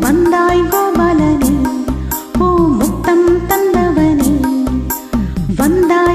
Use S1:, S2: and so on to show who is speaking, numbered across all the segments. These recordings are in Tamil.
S1: வந்தாய் கோபாலனே ஓ முத்தம் தந்தவனே. வந்தாய்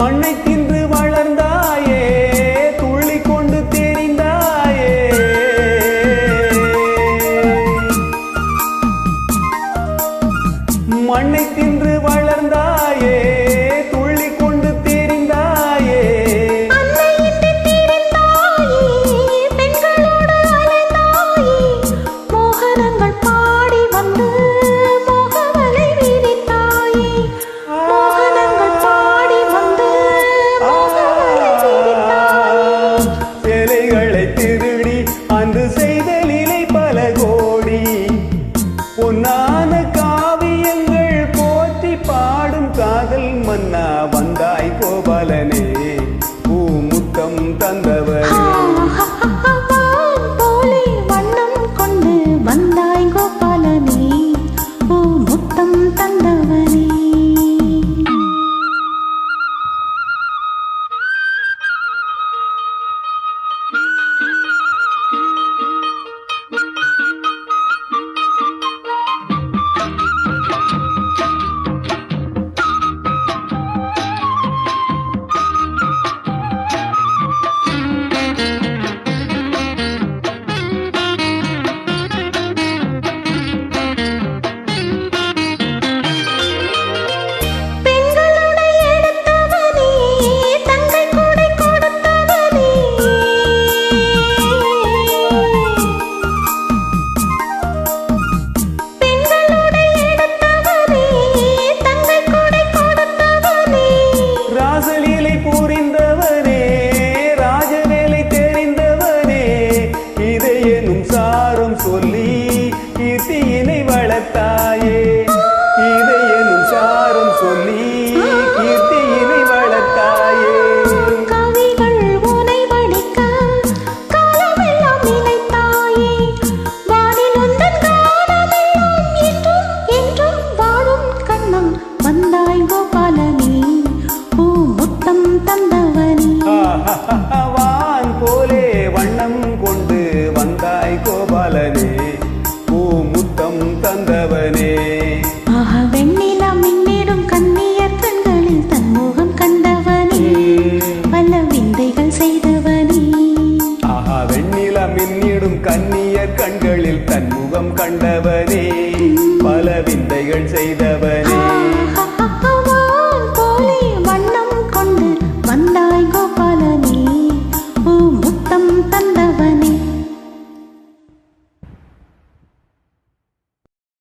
S1: மண்ணைக்கின்ற சொல்லி கீர்த்தியினை வளர்த்தாயே.
S2: கீதை எனும் சாரம் சொல்லி கீர்த்தியினை வளர்த்தாயே. வந்தாய் கோபாலனே. பூ முத்தம் தந்தவனே.
S1: தந்தவனே.
S2: ஆஹ வெண்ணிலா மின்னிடும் கண்ணியர் கண்களில் தன்முகம் கண்டவனே. பல விந்தைகள் செய்தவனே.
S1: ஆஹா வெண்ணில மின்னிடும் கண்ணியர் கண்களில் தன்முகம் கண்டவனே. பல விந்தைகள் செய்தவனே.